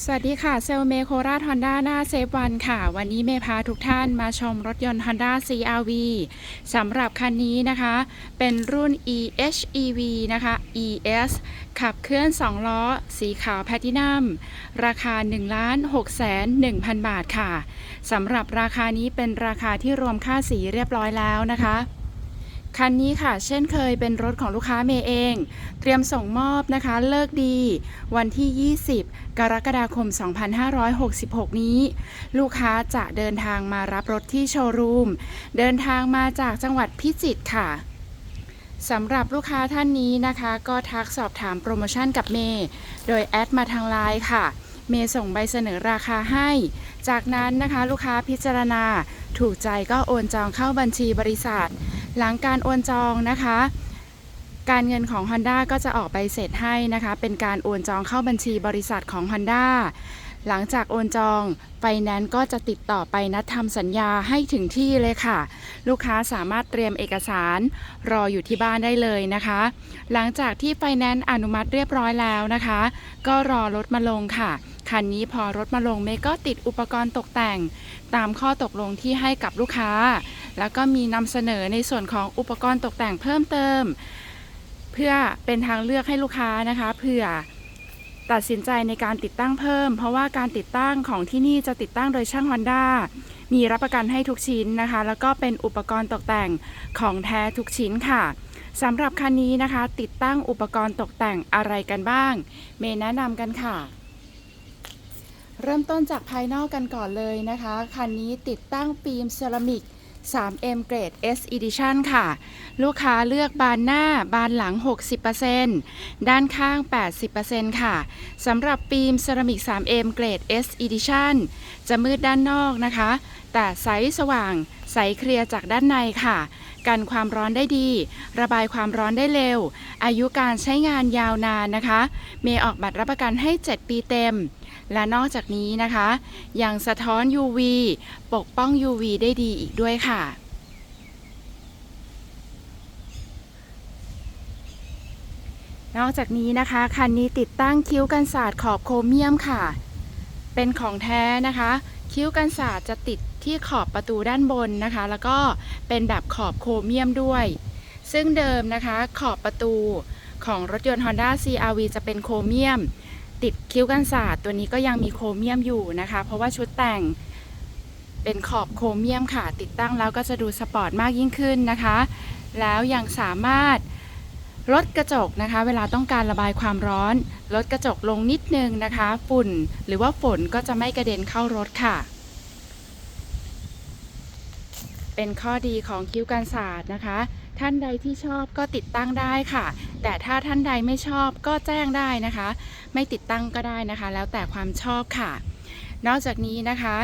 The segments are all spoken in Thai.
สวัสดีค่ะ เซลเมโคราชฮอนด้าหน้าเซฟวันค่ะ วันนี้เมพาทุกท่านมาชมรถยนต์ Honda CRV สำหรับคันนี้นะคะ เป็นรุ่น EHEV นะคะ ES ขับเคลื่อน 2 ล้อ สีขาวแพลตินัม ราคา 1 6 1 0 0 0 บาทค่ะ สำหรับราคานี้เป็นราคาที่รวมค่าสีเรียบร้อยแล้วนะคะ คันนี้ค่ะ เช่นเคยเป็นรถของลูกค้าเมย์เอง เตรียมส่งมอบนะคะ เลิกดี วันที่ 20 กรกฎาคม 2566 นี้ ลูกค้าจะเดินทางมารับรถที่โชว์รูม เดินทางมาจากจังหวัดพิจิตรค่ะสำหรับลูกค้าท่านนี้นะคะ ก็ทักสอบถามโปรโมชั่นกับเมย์โดยแอดมาทางไลน์ค่ะ เมย์ส่งใบเสนอราคาให้ จากนั้นนะคะ ลูกค้าพิจารณา ถูกใจก็โอนจองเข้าบัญชีบริษัท หลังการโอนจองนะคะ การเงินของ Honda ก็จะออกใบเสร็จให้นะคะ เป็นการโอนจองเข้าบัญชีบริษัทของ Honda หลังจากโอนจองไฟแนนซ์ก็จะติดต่อไปนัดทำสัญญาให้ถึงที่เลยค่ะ ลูกค้าสามารถเตรียมเอกสารรออยู่ที่บ้านได้เลยนะคะ หลังจากที่ไฟแนนซ์อนุมัติเรียบร้อยแล้วนะคะ ก็รอรถมาลงค่ะ คันนี้พอรถมาลงเมย์ก็ติดอุปกรณ์ตกแต่ง ตามข้อตกลงที่ให้กับลูกค้า แล้วก็มีนำเสนอในส่วนของอุปกรณ์ตกแต่งเพิ่มเติม เพื่อเป็นทางเลือกให้ลูกค้านะคะเผื่อตัดสินใจในการติดตั้งเพิ่ม เพราะว่าการติดตั้งของที่นี่จะติดตั้งโดยช่าง Honda มีรับประกันให้ทุกชิ้นนะคะ แล้วก็เป็นอุปกรณ์ตกแต่งของแท้ทุกชิ้นค่ะสำหรับคันนี้นะคะ ติดตั้งอุปกรณ์ตกแต่งอะไรกันบ้าง เมย์แนะนำกันค่ะ เริ่มต้นจากภายนอกกันก่อนเลยนะคะ คันนี้ติดตั้งฟิล์มเซรามิก 3M เกรด S Edition ค่ะ ลูกค้าเลือกบานหน้าบานหลัง 60%ด้านข้าง 80%ค่ะ สำหรับฟิล์มเซรามิก 3M เกรด S Edition จะมืดด้านนอกนะคะ แต่ใสสว่างใสเคลียร์จากด้านในค่ะ กันความร้อนได้ดี ระบายความร้อนได้เร็ว อายุการใช้งานยาวนานนะคะ เมย์ออกบัตรรับประกันให้ 7 ปีเต็ม และนอกจากนี้นะคะ ยังสะท้อน UV ปกป้อง UV ได้ดีอีกด้วยค่ะนอกจากนี้นะคะ คันนี้ติดตั้งคิ้วกันศาสตร์ขอบโครเมียมค่ะ เป็นของแท้นะคะ คิ้วกันศาสตร์จะติดที่ขอบประตูด้านบนนะคะ แล้วก็เป็นแบบขอบโครเมียมด้วย ซึ่งเดิมนะคะ ขอบประตูของรถยนต์ Honda CRV จะเป็นโครเมียม ติดคิ้วกันศาสตร์ตัวนี้ก็ยังมีโครเมียมอยู่นะคะ เพราะว่าชุดแต่งเป็นขอบโครเมียมค่ะ ติดตั้งแล้วก็จะดูสปอร์ตมากยิ่งขึ้นนะคะ แล้วยังสามารถลดกระจกนะคะ เวลาต้องการระบายความร้อน ลดกระจกลงนิดนึงนะคะ ฝุ่นหรือว่าฝนก็จะไม่กระเด็นเข้ารถค่ะ เป็นข้อดีของคิ้วกันศาสตร์นะคะ ท่านใดที่ชอบก็ติดตั้งได้ค่ะ แต่ถ้าท่านใดไม่ชอบก็แจ้งได้นะคะ ไม่ติดตั้งก็ได้นะคะ แล้วแต่ความชอบค่ะ นอกจากนี้นะคะ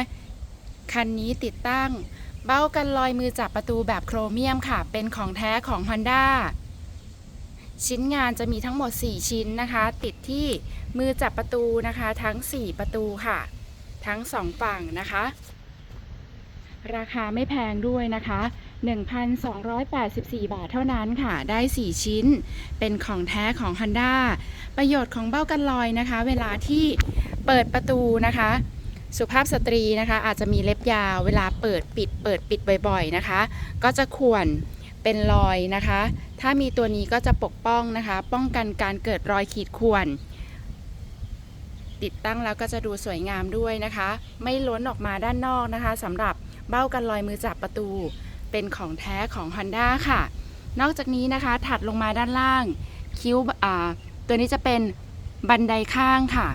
คันนี้ติดตั้งเบ้ากันลอยมือจับประตูแบบโครเมียมค่ะ เป็นของแท้ของ Honda ชิ้นงานจะมีทั้งหมด 4 ชิ้นนะคะ ติดที่มือจับประตูนะคะ ทั้ง 4 ประตูค่ะ ทั้ง 2 ฝั่งนะคะ ราคาไม่แพงด้วยนะคะ 1,284 บาทเท่านั้นค่ะ ได้ 4 ชิ้น เป็นของแท้ของ Honda ประโยชน์ของเบ้ากันลอยนะคะ เวลาที่เปิดประตูนะคะ สุภาพสตรีนะคะ อาจจะมีเล็บยาว เวลาเปิดปิด เปิดปิดบ่อยๆนะคะ ก็จะข่วนเป็นรอยนะคะ ถ้ามีตัวนี้ก็จะปกป้องนะคะ ป้องกันการเกิดรอยขีดข่วนติดตั้งแล้วก็จะดูสวยงามด้วยนะคะ ไม่ล้นออกมาด้านนอกนะคะสำหรับเบ้ากันลอยมือจับประตู เป็นของแท้ของ Honda ค่ะ นอกจากนี้นะคะถัดลงมาด้านล่าง คิ้วตัวนี้จะเป็นบันไดข้างค่ะ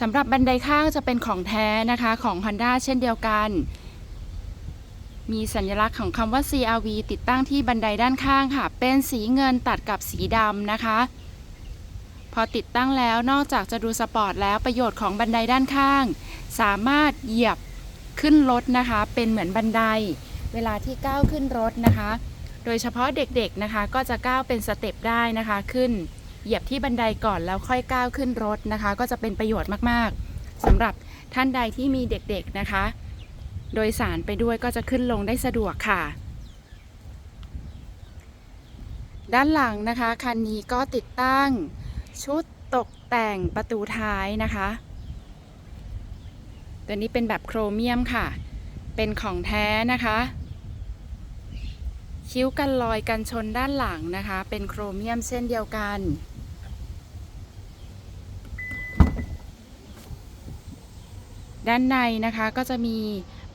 สำหรับบันไดข้างจะเป็นของแท้นะคะของ Honda เช่นเดียวกัน มีสัญลักษณ์ของคำว่า CRV ติดตั้งที่บันไดด้านข้างค่ะ เป็นสีเงินตัดกับสีดำนะคะ พอติดตั้งแล้วนอกจากจะดูสปอร์ตแล้วประโยชน์ของบันไดด้านข้าง สามารถเหยียบ ขึ้นรถนะคะ เป็นเหมือนบันได เวลาที่ก้าวขึ้นรถนะคะ โดยเฉพาะเด็กๆนะคะ ก็จะก้าวเป็นสเต็ปได้นะคะ ขึ้นเหยียบที่บันไดก่อนแล้วค่อยก้าวขึ้นรถนะคะ ก็จะเป็นประโยชน์มากๆสำหรับท่านใดที่มีเด็กๆนะคะ โดยสารไปด้วยก็จะขึ้นลงได้สะดวกค่ะ ด้านหลังนะคะ คันนี้ก็ติดตั้งชุดตกแต่งประตูท้ายนะคะ ตัวนี้เป็นแบบโครเมียมค่ะ เป็นของแท้นะคะ คิ้วกันรอยกันชนด้านหลังนะคะ เป็นโครเมียมเช่นเดียวกันด้านในนะคะก็จะมี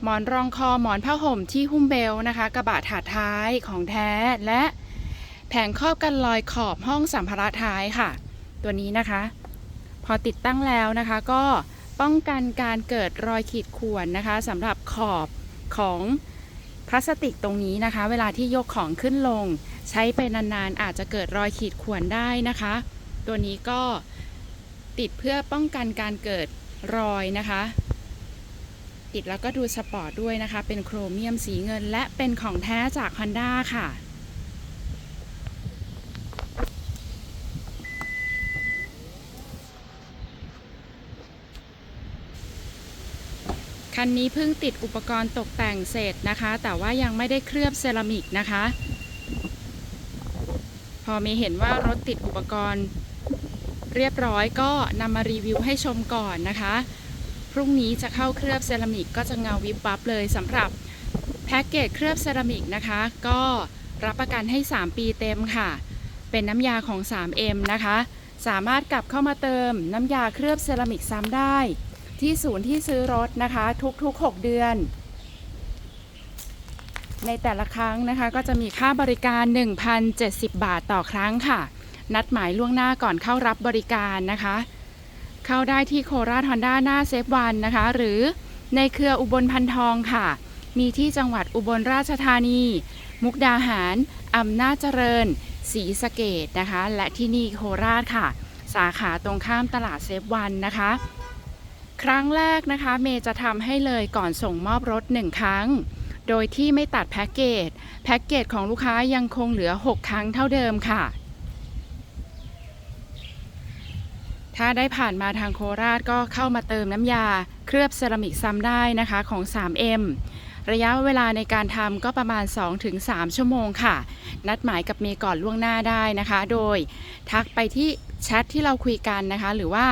หมอนรองคอหมอนผ้าห่มที่หุ้มเบลนะคะ กระบะถาดท้ายของแท้และแผงครอบกันรอยขอบห้องสัมภาระท้ายค่ะ ตัวนี้นะคะ พอติดตั้งแล้วนะคะก็ ป้องกันการเกิดรอยขีดข่วนนะคะสำหรับขอบของพลาสติกตรงนี้นะคะ เวลาที่ยกของขึ้นลง ใช้ไปนานๆ อาจจะเกิดรอยขีดข่วนได้นะคะ ตัวนี้ก็ติดเพื่อป้องกันการเกิดรอยนะคะ ติดแล้วก็ดูสปอร์ตด้วยนะคะ เป็นโครเมียมสีเงิน และเป็นของแท้จาก Honda ค่ะ คันนี้เพิ่งติดอุปกรณ์ตกแต่งเสร็จนะคะ แต่ว่ายังไม่ได้เคลือบเซรามิกนะคะ พอมย์เห็นว่ารถติดอุปกรณ์ เรียบร้อยก็นำมารีวิวให้ชมก่อนนะคะ พรุ่งนี้จะเข้าเคลือบเซรามิกก็จะเงาวิบวับเลยสำหรับแพ็กเกจเคลือบเซรามิกนะคะ ก็รับประกันให้ 3 ปีเต็มค่ะ เป็นน้ำยาของ 3M นะคะ สามารถกลับเข้ามาเติมน้ำยาเคลือบเซรามิกซ้ำได้ ที่ศูนย์ที่ซื้อรถนะคะ ทุกๆ 6 เดือน ในแต่ละครั้งนะคะ ก็จะมีค่าบริการ 1,070 บาทต่อครั้งค่ะ นัดหมายล่วงหน้าก่อนเข้ารับบริการนะคะ เข้าได้ที่โคราชฮอนด้าหน้าเซฟวันนะคะ หรือในเครืออุบลพันทองค่ะ มีที่จังหวัดอุบลราชธานี มุกดาหารอำนาจเจริญศรีสะเกดนะคะ และที่นี่โคราชค่ะ สาขาตรงข้ามตลาดเซฟวันนะคะ ครั้งแรกนะคะเมย์จะทำให้เลยก่อนส่งมอบรถ 1 ครั้ง โดยที่ไม่ตัดแพ็กเกจ แพ็กเกจของลูกค้ายังคงเหลือ 6 ครั้งเท่าเดิมค่ะ ถ้าได้ผ่านมาทางโคราชก็เข้ามาเติมน้ำยา เคลือบเซรามิกซ้ำได้นะคะของ 3M ระยะเวลาในการทำก็ประมาณ 2-3 ชั่วโมงค่ะ นัดหมายกับเมย์ก่อนล่วงหน้าได้นะคะ โดยทักไปที่แชทที่เราคุยกันนะคะ หรือว่า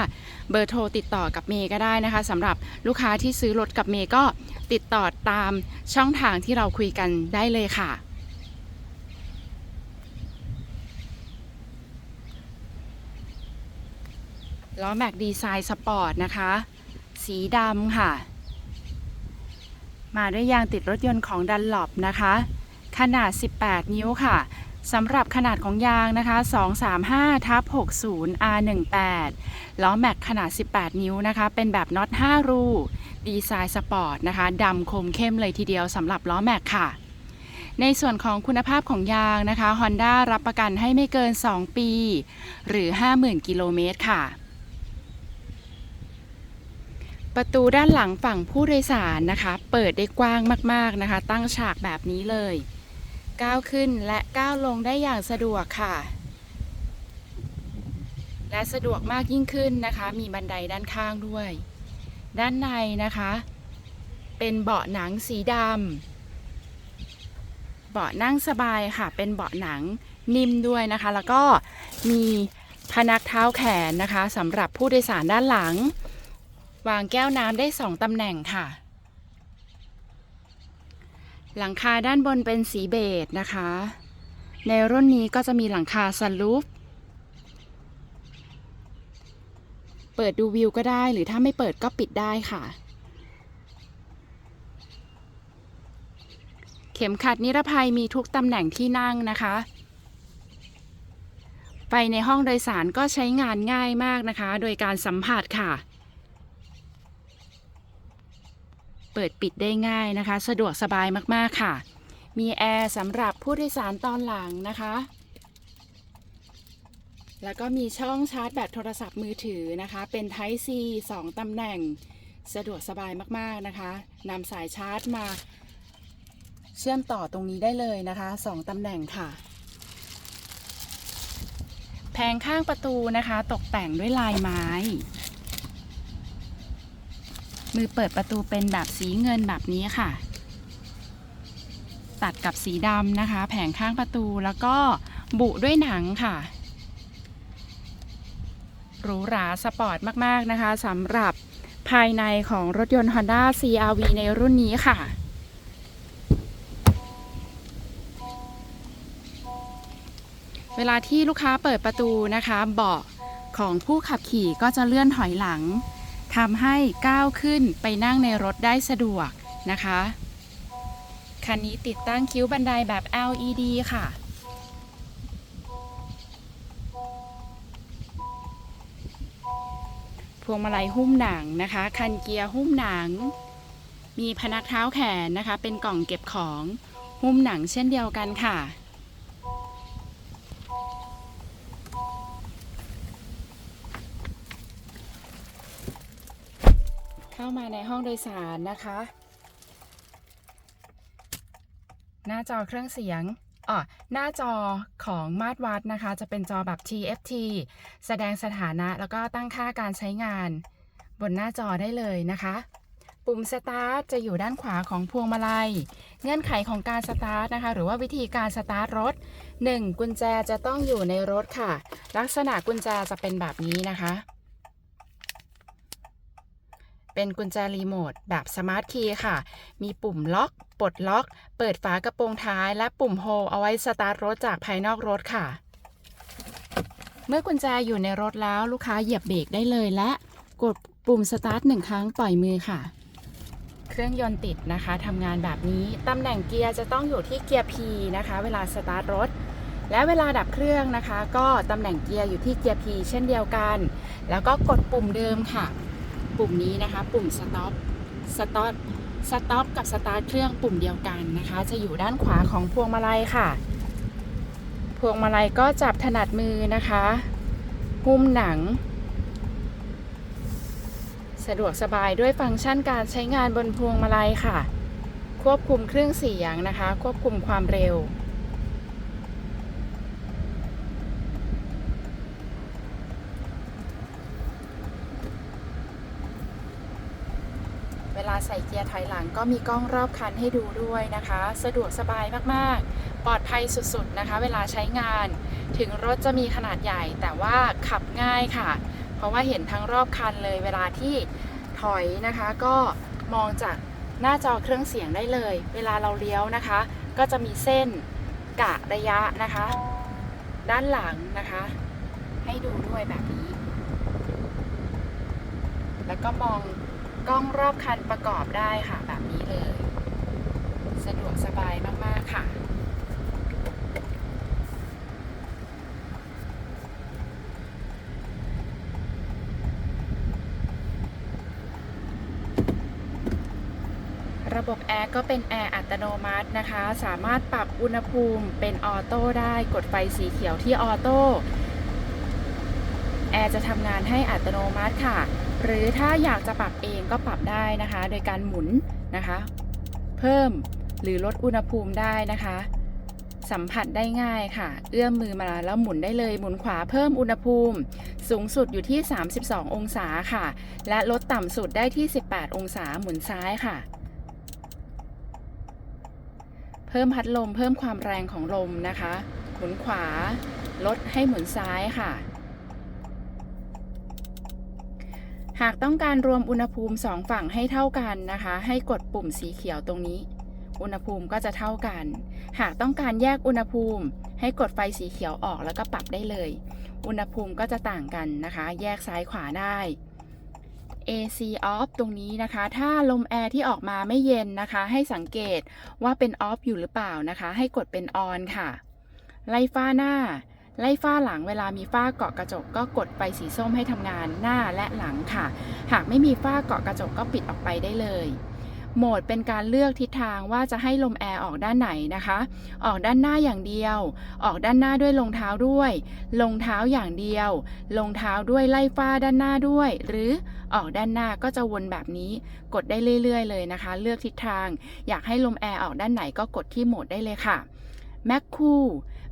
เบอร์โทรติดต่อกับเมย์ก็ได้นะคะสำหรับลูกค้าที่ซื้อรถกับเมย์ก็ติดต่อตามช่องทางที่เราคุยกันได้เลยค่ะล้อแม็กดีไซน์สปอร์ตนะคะ สีดำค่ะ มาด้วยยางติดรถยนต์ของดันหลบนะคะ ขนาด 18 นิ้วค่ะ สำหรับขนาดของยางนะคะ 235ทับ60 R18 ล้อแม็กขนาด 18 นิ้วนะคะ เป็นแบบน็อต 5 รู ดีไซน์สปอร์ตนะคะดำคมเข้มเลยทีเดียวสำหรับล้อแม็กค่ะ ในส่วนของคุณภาพของยางนะคะ Honda รับประกันให้ไม่เกิน 2 ปี หรือ 50,000 กิโลเมตรค่ะประตูด้านหลังฝั่งผู้โดยสารนะคะ เปิดได้กว้างมาก ๆ นะคะ ตั้งฉากแบบนี้เลย ก้าวขึ้นและก้าวลงได้อย่างสะดวกค่ะ และสะดวกมากยิ่งขึ้นนะคะ มีบันไดด้านข้างด้วย ด้านในนะคะ เป็นเบาะหนังสีดำเบาะนั่งสบายค่ะ เป็นเบาะหนังนิ่มด้วยนะคะ แล้วก็มีพนักเท้าแขนนะคะสำหรับผู้โดยสารด้านหลัง วางแก้วน้ำได้สองตำแหน่งค่ะ หลังคาด้านบนเป็นสีเบจนะคะ ในรุ่นนี้ก็จะมีหลังคาซันลูฟเปิดดูวิวก็ได้หรือถ้าไม่เปิดก็ปิดได้ค่ะ เข็มขัดนิรภัยมีทุกตำแหน่งที่นั่งนะคะ ไปในห้องโดยสารก็ใช้งานง่ายมากนะคะ โดยการสัมผัสค่ะ เปิดปิดได้ง่ายนะคะ สะดวกสบายมากๆค่ะ มีแอร์สำหรับผู้โดยสารตอนหลังนะคะ แล้วก็มีช่องชาร์จแบตโทรศัพท์มือถือนะคะ เป็น Type C 2ตำแหน่ง สะดวกสบายมากๆนะคะนำสายชาร์จมา เชื่อมต่อตรงนี้ได้เลยนะคะ 2ตำแหน่งค่ะแผงข้างประตูนะคะ ตกแต่งด้วยลายไม้ มือเปิดประตูเป็นแบบสีเงินแบบนี้ค่ะ ตัดกับสีดำนะคะ แผงข้างประตูแล้วก็บุด้วยหนังค่ะหรูหราสปอร์ตมาก ๆ นะคะสำหรับภายในของรถยนต์ Honda CRV ในรุ่นนี้ค่ะ เวลาที่ลูกค้าเปิดประตูนะคะ เบาะของผู้ขับขี่ก็จะเลื่อนถอยหลัง ทำให้ก้าวขึ้นไปนั่งในรถได้สะดวกนะคะ คันนี้ติดตั้งคิ้วบันไดแบบ LED ค่ะ พวงมาลัยหุ้มหนังนะคะ คันเกียร์หุ้มหนัง มีพนักเท้าแขนนะคะ เป็นกล่องเก็บของหุ้มหนังเช่นเดียวกันค่ะ เข้ามาในห้องโดยสารนะคะ หน้าจอเครื่องเสียงอ๋อหน้าจอของมาตรวัดนะคะ จะเป็นจอแบบ TFT แสดงสถานะแล้วก็ตั้งค่าการใช้งาน บนหน้าจอได้เลยนะคะ ปุ่มสตาร์ทจะอยู่ด้านขวาของพวงมาลัย เงื่อนไขของการสตาร์ทนะคะ หรือว่าวิธีการสตาร์ทรถ 1. กุญแจจะต้องอยู่ในรถค่ะ ลักษณะกุญแจจะเป็นแบบนี้นะคะ เป็นกุญแจรีโมทแบบสมาร์ทคีย์ค่ะ มีปุ่มล็อก ปลดล็อก เปิดฝากระโปรงท้าย และปุ่มโฮเอาไว้สตาร์ทรถจากภายนอกรถค่ะ เมื่อกุญแจอยู่ในรถแล้วลูกค้าเหยียบเบรกได้เลยและกดปุ่มสตาร์ทหนึ่งครั้งปล่อยมือค่ะ เครื่องยนต์ติดนะคะทำงานแบบนี้ ตำแหน่งเกียร์จะต้องอยู่ที่เกียร์ P นะคะ เวลาสตาร์ทรถและเวลาดับเครื่องนะคะ ก็ตำแหน่งเกียร์อยู่ที่เกียร์ P เช่นเดียวกัน แล้วก็กดปุ่มเดิมค่ะ ปุ่มนี้นะคะ ปุ่ม stop stop stop กับ start เครื่องปุ่มเดียวกันนะคะ จะอยู่ด้านขวาของพวงมาลัยค่ะ พวงมาลัยก็จับถนัดมือนะคะ หุ้มหนัง สะดวกสบายด้วยฟังก์ชันการใช้งานบนพวงมาลัยค่ะ ควบคุมเครื่องเสียงนะคะ ควบคุมความเร็วเวลาใส่เกียร์ถ อยหลังก็มีกล้องรอบคันให้ดูด้วยนะคะ สะดวกสบายมากๆ ปลอดภัยสุดๆนะคะ เวลาใช้งาน ถึงรถจะมีขนาดใหญ่แต่ว่าขับง่ายค่ะ เพราะว่าเห็นทั้งรอบคันเลยเวลาที่ถอยนะคะ ก็มองจากหน้าจอเครื่องเสียงได้เลย เวลาเราเลี้ยวนะคะ ก็จะมีเส้นกะระยะนะคะ ด้านหลังนะคะ ให้ดูด้วยแบบนี้ แล้วก็มอง กล้องรอบคันประกอบได้ค่ะแบบนี้เลย สะดวกสบายมาก ๆ ค่ะ ระบบแอร์ก็เป็นแอร์อัตโนมัตินะคะ สามารถปรับอุณหภูมิเป็นออโต้ได้กดไฟสีเขียวที่ออโต้ แอร์จะทำงานให้อัตโนมัติค่ะ หรือถ้าอยากจะปรับเองก็ปรับได้นะคะ โดยการหมุนนะคะ เพิ่มหรือลดอุณหภูมิได้นะคะ สัมผัสได้ง่ายค่ะ เอื้อมมือมาแล้วหมุนได้เลย หมุนขวาเพิ่มอุณหภูมิ สูงสุดอยู่ที่ 32 องศาค่ะ และลดต่ำสุดได้ที่ 18 องศาหมุนซ้ายค่ะเพิ่มพัดลมเพิ่มความแรงของลมนะคะ หมุนขวา ลดให้หมุนซ้ายค่ะ หากต้องการรวมอุณหภูมิสองฝั่งให้เท่ากันนะคะ ให้กดปุ่มสีเขียวตรงนี้ อุณหภูมิก็จะเท่ากัน หากต้องการแยกอุณหภูมิ ให้กดไฟสีเขียวออกแล้วก็ปรับได้เลย อุณหภูมิก็จะต่างกันนะคะ แยกซ้ายขวาได้ AC off ตรงนี้นะคะ ถ้าลมแอร์ที่ออกมาไม่เย็นนะคะ ให้สังเกตว่าเป็น off อยู่หรือเปล่านะคะ ให้กดเป็น on ค่ะ ไล่ฟ้าหน้า ไล่ฝ้าหลังเวลามีฝ้าเกาะกระจกก็กดไฟสีส้มให้ทำงานหน้าและหลังค่ะ หากไม่มีฝ้าเกาะกระจกก็ปิดออกไปได้เลยโหมดเป็นการเลือกทิศทางว่าจะให้ลมแอร์ออกด้านไหนนะคะ ออกด้านหน้าอย่างเดียว ออกด้านหน้าด้วยรองเท้าด้วยรองเท้าอย่างเดียวรองเท้าด้วยไล่ฝ้าด้านหน้าด้วย หรือออกด้านหน้าก็จะวนแบบนี้ กดได้เรื่อย ๆ เลยนะคะ เลือกทิศทาง อยากให้ลมแอร์ออกด้านไหนก็กดที่โหมดได้เลยค่ะ แม c คู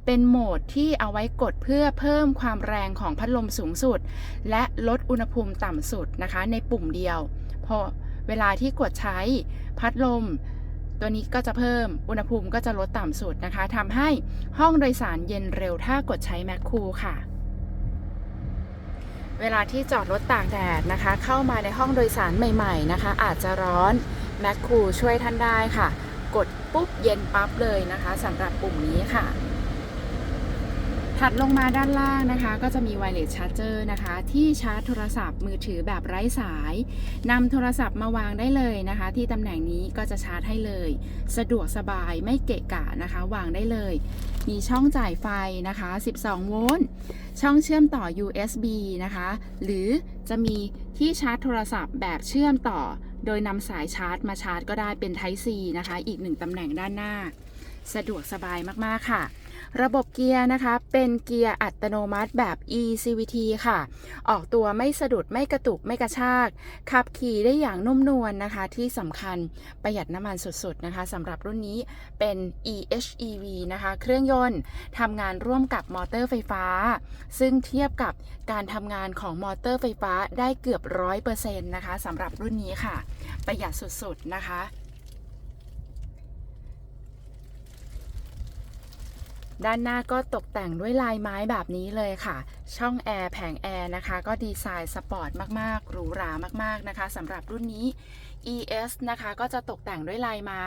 เป็นโหมดที่เอาไว้กดเพื่อเพิ่มความแรงของพัดลมสูงสุด และลดอุณหภูมิต่ำสุดนะคะ ในปุ่มเดียว พอเวลาที่กดใช้พัดลม ตัวนี้ก็จะเพิ่มอุณหภูมิก็จะลดต่ำสุดนะคะทำให้ห้องโดยสารเย็นเร็วถ้ากดใช้แม c คูค่ะ เวลาที่จอดรถตากแดดนะคะ เข้ามาในห้องโดยสารใหม่ ๆ นะคะ อาจจะร้อนแมคคูช่วยท่านได้ค่ะ กดปุ๊บเย็นปั๊บเลยนะคะสำหรับปุ่มนี้ค่ะ ถัดลงมาด้านล่างนะคะ ก็จะมี wireless charger นะคะ ที่ชาร์จโทรศัพท์มือถือแบบไร้สายนำโทรศัพท์มาวางได้เลยนะคะ ที่ตำแหน่งนี้ก็จะชาร์จให้เลย สะดวกสบายไม่เกะกะนะคะ วางได้เลย มีช่องจ่ายไฟนะคะ 12 โวลต์ช่องเชื่อมต่อ USB นะคะ หรือจะมีที่ชาร์จโทรศัพท์แบบเชื่อมต่อ โดยนำสายชาร์จมาชาร์จก็ได้เป็น Type C นะคะ อีกหนึ่งตำแหน่งด้านหน้า สะดวกสบายมาก ๆ ค่ะ ระบบเกียร์นะคะ เป็นเกียร์อัตโนมัติแบบ eCVT ค่ะ ออกตัวไม่สะดุดไม่กระตุกไม่กระชาก ขับขี่ได้อย่างนุ่มนวลนะคะ ที่สำคัญประหยัดน้ำมันสุดๆนะคะสำหรับรุ่นนี้เป็น eHEV นะคะ เครื่องยนต์ทำงานร่วมกับมอเตอร์ไฟฟ้า ซึ่งเทียบกับการทำงานของมอเตอร์ไฟฟ้าได้เกือบร้อยเปอร์เซ็นต์นะคะสำหรับรุ่นนี้ค่ะ ประหยัดสุดๆนะคะ ด้านหน้าก็ตกแต่งด้วยลายไม้แบบนี้เลยค่ะ ช่องแอร์แผงแอร์นะคะ ก็ดีไซน์สปอร์ตมาก ๆ หรูหรามาก ๆ นะคะสำหรับรุ่นนี้ ES นะคะ ก็จะตกแต่งด้วยลายไม้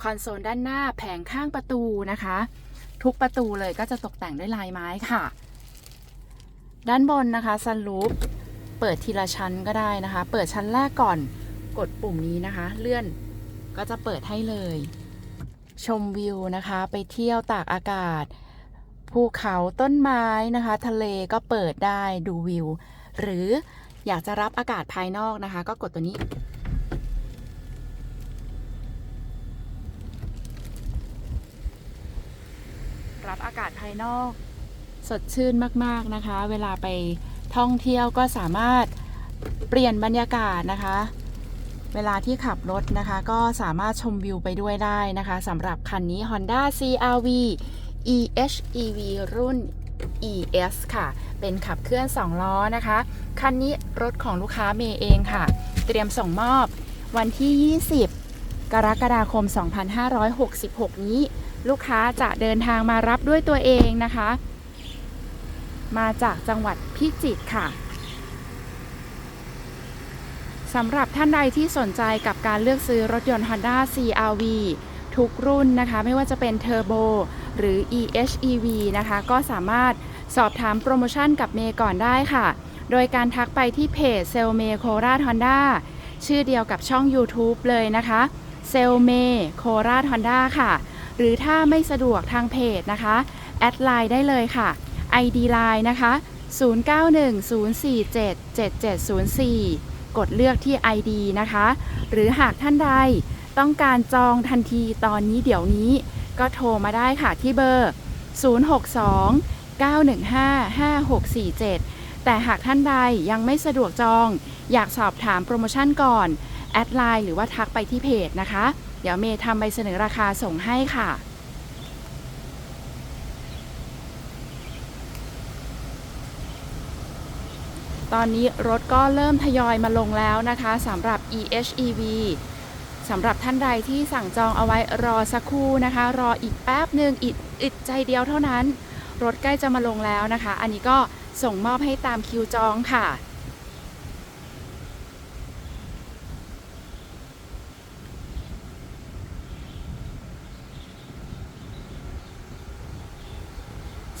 คอนโซลด้านหน้าแผงข้างประตูนะคะ ทุกประตูเลยก็จะตกแต่งด้วยลายไม้ค่ะ ด้านบนนะคะซันลูปเปิดทีละชั้นก็ได้นะคะ เปิดชั้นแรกก่อนกดปุ่มนี้นะคะ เลื่อนก็จะเปิดให้เลย ชมวิวนะคะ ไปเที่ยวตากอากาศ ภูเขาต้นไม้นะคะ ทะเลก็เปิดได้ดูวิว หรืออยากจะรับอากาศภายนอกนะคะ ก็กดตัวนี้รับอากาศภายนอก สดชื่นมาก ๆ นะคะ เวลาไปท่องเที่ยวก็สามารถเปลี่ยนบรรยากาศนะคะ เวลาที่ขับรถนะคะ ก็สามารถชมวิวไปด้วยได้นะคะสำหรับคันนี้ Honda CRV eHEV รุ่น ES ค่ะ เป็นขับเคลื่อน 2 ล้อนะคะ คันนี้รถของลูกค้าเมย์เองค่ะ เตรียมส่งมอบวันที่ 20 กรกฎาคม 2566 นี้ ลูกค้าจะเดินทางมารับด้วยตัวเองนะคะ มาจากจังหวัดพิจิตรค่ะ สำหรับท่านใดที่สนใจกับการเลือกซื้อรถยนต์ Honda CRV ทุกรุ่นนะคะ ไม่ว่าจะเป็น Turbo หรือ eHEV นะคะ ก็สามารถสอบถามโปรโมชั่นกับเมย์ก่อนได้ค่ะ โดยการทักไปที่เพจเซลเมโคราชฮอนด้าชื่อเดียวกับช่อง YouTube เลยนะคะเซลเมโคราชฮอนด้าค่ะ หรือถ้าไม่สะดวกทางเพจนะคะ แอดไลน์ได้เลยค่ะ ID Line นะคะ 0910477704 กดเลือกที่ ID นะคะ หรือหากท่านใดต้องการจองทันทีตอนนี้เดี๋ยวนี้ ก็โทรมาได้ค่ะที่เบอร์ 062 915 5647 แต่หากท่านใดยังไม่สะดวกจอง อยากสอบถามโปรโมชั่นก่อน แอดไลน์หรือว่าทักไปที่เพจนะคะ เดี๋ยวเมย์ทำใบเสนอราคาส่งให้ค่ะ ตอนนี้รถก็เริ่มทยอยมาลงแล้วนะคะสำหรับ eHEV สำหรับท่านใดที่สั่งจองเอาไว้รอสักครู่นะคะ รออีกแป๊บหนึ่งอีกอึดใจเดียวเท่านั้น รถใกล้จะมาลงแล้วนะคะ อันนี้ก็ส่งมอบให้ตามคิวจองค่ะ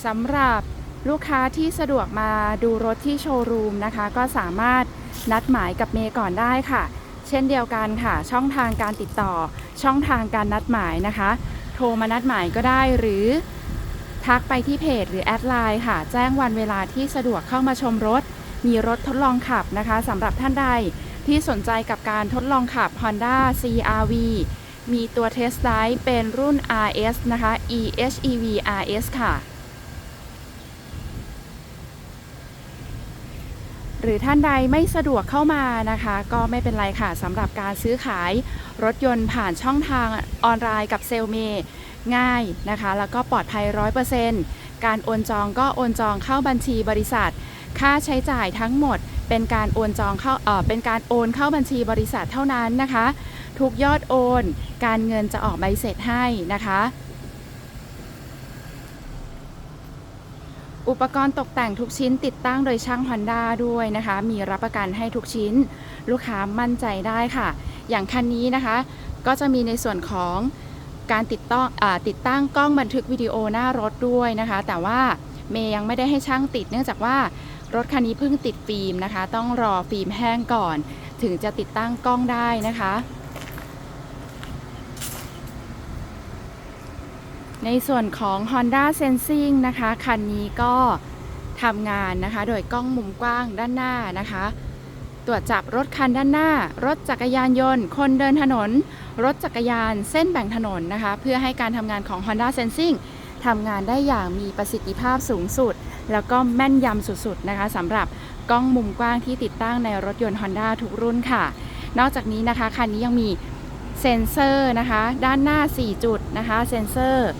สำหรับ ลูกค้าที่สะดวกมาดูรถที่โชว์รูมนะคะ ก็สามารถนัดหมายกับเมย์ก่อนได้ค่ะ เช่นเดียวกันค่ะ ช่องทางการติดต่อ ช่องทางการนัดหมายนะคะ โทรมานัดหมายก็ได้หรือ ทักไปที่เพจหรือแอดไลน์ค่ะ แจ้งวันเวลาที่สะดวกเข้ามาชมรถ มีรถทดลองขับนะคะสำหรับท่านใดที่สนใจกับการทดลองขับ Honda CRV มีตัวเทสไดร์เป็นรุ่น RS นะคะ eHEV RS ค่ะ หรือท่านใดไม่สะดวกเข้ามานะคะ ก็ไม่เป็นไรค่ะสำหรับการซื้อขายรถยนต์ผ่านช่องทางออนไลน์กับเซลเมง่ายนะคะ แล้วก็ปลอดภัย 100%การโอนจองก็โอนจองเข้าบัญชีบริษัท ค่าใช้จ่ายทั้งหมดเป็นการโอนจองเข้าเออเป็นการโอนเข้าบัญชีบริษัทเท่านั้นนะคะ ทุกยอดโอน การเงินจะออกใบเสร็จให้นะคะ อุปกรณ์ตกแต่งทุกชิ้นติดตั้งโดยช่าง Honda ด้วยนะคะ มีรับประกันให้ทุกชิ้น ลูกค้ามั่นใจได้ค่ะ อย่างคันนี้นะคะ ก็จะมีในส่วนของการติดตั้งอติดตั้งกล้องบันทึกวิดีโอหน้ารถด้วยนะคะ แต่ว่าเมย์ยังไม่ได้ให้ช่างติด เนื่องจากว่ารถคันนี้เพิ่งติดฟิล์มนะคะ ต้องรอฟิล์มแห้งก่อน ถึงจะติดตั้งกล้องได้นะคะ ในส่วนของ Honda Sensing นะคะ คันนี้ก็ทำงานนะคะ โดยกล้องมุมกว้างด้านหน้านะคะ ตรวจจับรถคันด้านหน้า รถจักรยานยนต์ คนเดินถนน รถจักรยานเส้นแบ่งถนนนะคะ เพื่อให้การทำงานของ Honda Sensing ทำงานได้อย่างมีประสิทธิภาพสูงสุด แล้วก็แม่นยำสุดๆนะคะสำหรับกล้องมุมกว้างที่ติดตั้งในรถยนต์ Honda ทุกรุ่นค่ะ นอกจากนี้นะคะ คันนี้ยังมี เซ็นเซอร์นะคะ ด้านหน้า 4 จุดนะคะ เซ็นเซอร์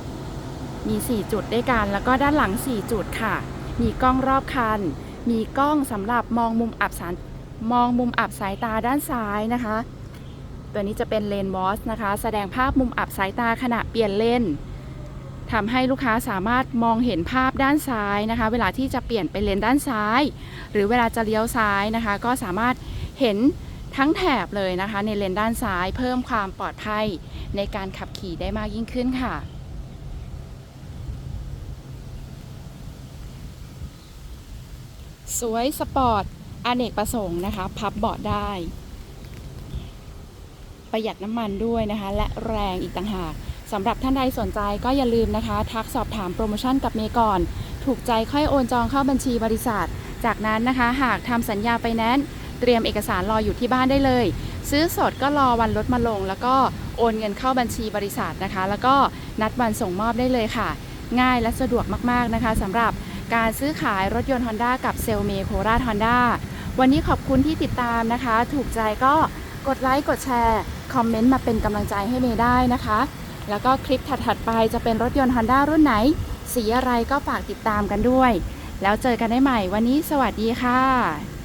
มี 4 จุดด้วยกัน แล้วก็ด้านหลัง 4 จุดค่ะ มีกล้องรอบคัน มีกล้องสำหรับมองมุมอับสายมองมุมอับสายตาด้านซ้ายนะคะ ตัวนี้จะเป็นเลนวอสนะคะ แสดงภาพมุมอับสายตาขณะเปลี่ยนเลนทำให้ลูกค้าสามารถมองเห็นภาพด้านซ้ายนะคะ เวลาที่จะเปลี่ยนไปเลนด้านซ้าย หรือเวลาจะเลี้ยวซ้ายนะคะ ก็สามารถเห็น ทั้งแถบเลยนะคะ ในเลนด้านซ้ายเพิ่มความปลอดภัยในการขับขี่ได้มากยิ่งขึ้นค่ะ สวยสปอร์ตอเนกประสงค์นะคะ พับเบาะได้ ประหยัดน้ำมันด้วยนะคะ และแรงอีกต่างหากสำหรับท่านใดสนใจก็อย่าลืมนะคะ ทักสอบถามโปรโมชั่นกับเมก่อน ถูกใจค่อยโอนจองเข้าบัญชีบริษัท จากนั้นนะคะ หากทำสัญญาไฟแนนซ์ เตรียมเอกสารรออยู่ที่บ้านได้เลย ซื้อสดก็รอวันรถมาลง แล้วก็โอนเงินเข้าบัญชีบริษัทนะคะ แล้วก็นัดวันส่งมอบได้เลยค่ะ ง่ายและสะดวกมากๆนะคะสำหรับการซื้อขายรถยนต์ Honda กับเซลเมโคราช Honda วันนี้ขอบคุณที่ติดตามนะคะ ถูกใจก็กดไลค์กดแชร์คอมเมนต์มาเป็นกำลังใจให้เมย์ได้นะคะ แล้วก็คลิปถัดๆไปจะเป็นรถยนต์ Honda รุ่นไหน สีอะไรก็ฝากติดตามกันด้วย แล้วเจอกันได้ใหม่วันนี้สวัสดีค่ะ